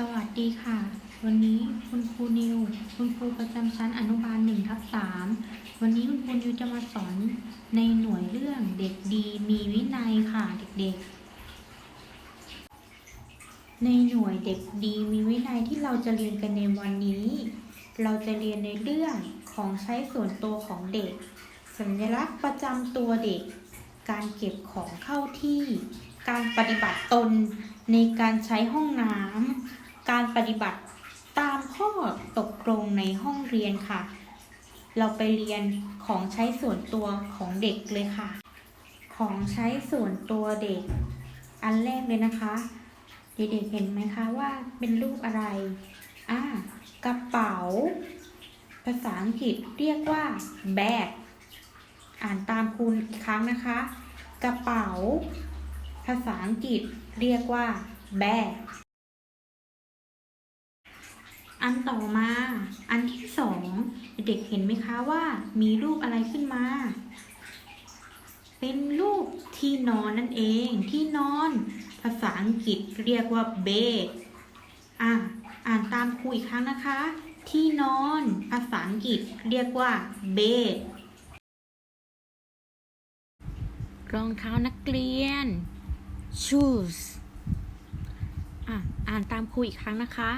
สวัสดีค่ะ วันนี้คุณครูนิว คุณครูประจำชั้นอนุบาลหนึ่งทับสามวันนี้คุณครูนิวจะมาสอนในหน่วยเรื่องเด็กดีมีวินัยค่ะเด็กๆ ในหน่วยเด็กดีมีวินัยที่เราจะเรียนกันในวันนี้ เราจะเรียนในเรื่องของใช้ส่วนตัวของเด็ก สัญลักษณ์ประจำตัวเด็ก การเก็บของเข้าที่ การปฏิบัติตนในการใช้ห้องน้ำ การปฏิบัติตามข้อตกลงในห้องเรียนค่ะ เราไปเรียนของใช้ส่วนตัวของเด็กเลยค่ะ ของใช้ส่วนตัวเด็ก อันแรกเลยนะคะ เด็กๆเห็นไหมคะว่าเป็นรูปอะไร อ่ากระเป๋า ภาษาอังกฤษเรียกว่า bag อ่านตามคุณอีกครั้งนะคะ กระเป๋า ภาษาอังกฤษเรียกว่า bag อันต่อมา อันที่สองเด็กเห็นไหมคะว่า มีรูปอะไรขึ้นมา เป็นรูปที่นอนนั่นเอง ที่นอน ภาษาอังกฤษเรียกว่า bed อะอ่านตามครูอีกครั้งนะคะ ที่นอนภาษาอังกฤษเรียกว่า bed รองเท้านักเรียน shoes อะอ่านตามครูอีกครั้งนะคะ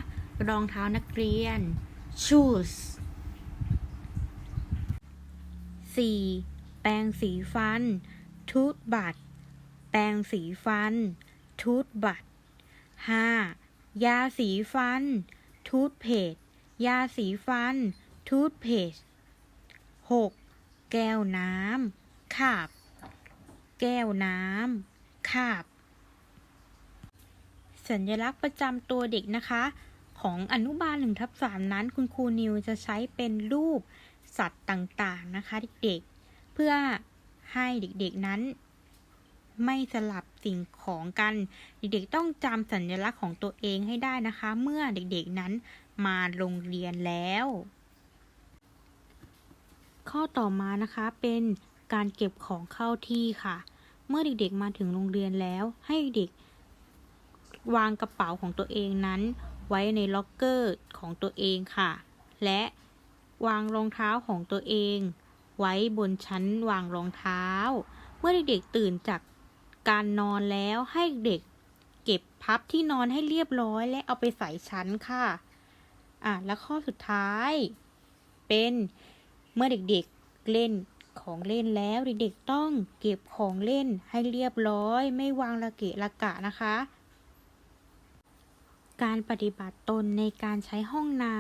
รองเท้านักเรียน shoes 4. แปรงสีฟัน toothbrush แปรงสีฟัน toothbrush 5. ยาสีฟัน toothpaste ยาสีฟัน toothpaste 6. แก้วน้ำคาบ แก้วน้ำคาบ สัญลักษณ์ประจำตัวเด็กนะคะ ของอนุบาลหนึ่งทับสามนั้น คุณครูนิวจะใช้เป็นรูปสัตว์ต่างๆนะคะเด็กๆ เพื่อให้เด็กๆนั้น ไม่สลับสิ่งของกัน เด็กๆต้องจำสัญลักษณ์ของตัวเองให้ได้นะคะ เมื่อเด็กๆนั้นมาโรงเรียนแล้ว ข้อต่อมานะคะเป็นการเก็บของเข้าที่ค่ะ เมื่อเด็กๆมาถึงโรงเรียนแล้วให้เด็กวางกระเป๋าของตัวเองนั้น ไว้ในล็อกเกอร์ของตัวเองค่ะ และวางรองเท้าของตัวเอง ไว้บนชั้นวางรองเท้า เมื่อเด็กๆตื่นจากการนอนแล้วให้เด็กเก็บพับที่นอนให้เรียบร้อยและเอาไปใส่ชั้นค่ะ อะ และข้อสุดท้าย เป็นเมื่อเด็กๆเล่นของเล่นแล้วเด็กๆต้องเก็บของเล่นให้เรียบร้อย ไม่วางระเกะระกะนะคะ การปฏิบัติตนในการใช้ห้องน้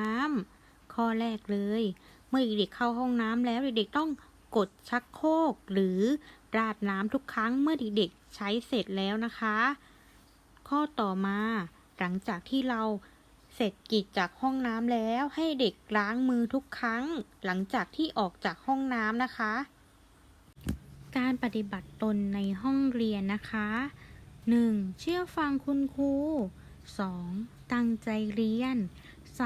ำข้อแรกเลย เมื่อเด็กๆเข้าห้องน้ำแล้วเด็กๆต้องกดชักโครกหรือราดน้ำทุกครั้งเมื่อเด็กๆใช้เสร็จแล้วนะคะ ข้อต่อมา หลังจากที่เราเสร็จกิจจากห้องน้ำแล้วให้เด็กล้างมือทุกครั้ง หลังจากที่ออกจากห้องน้ำนะคะ การปฏิบัติตนในห้องเรียนนะคะ 1. เชื่อฟังคุณครู 2. ตั้งใจเรียน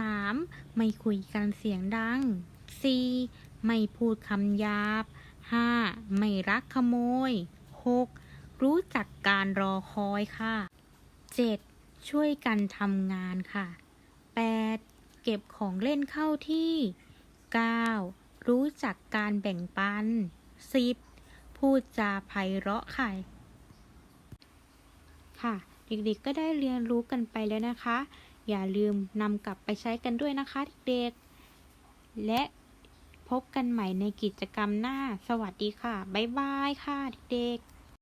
3. ไม่คุยกันเสียงดัง 4. ไม่พูดคำหยาบ 5. ไม่รักขโมย 6. รู้จักการรอคอยค่ะ 7. ช่วยกันทำงานค่ะ 8. เก็บของเล่นเข้าที่ 9. รู้จักการแบ่งปัน 10. พูดจาไพเราะค่ะค่ะ เด็กๆก็ได้เรียนรู้กันไปแล้วนะคะ อย่าลืมนำกลับไปใช้กันด้วยนะคะเด็กๆ และพบกันใหม่ในกิจกรรมหน้า สวัสดีค่ะ บ๊ายบายค่ะเด็กๆ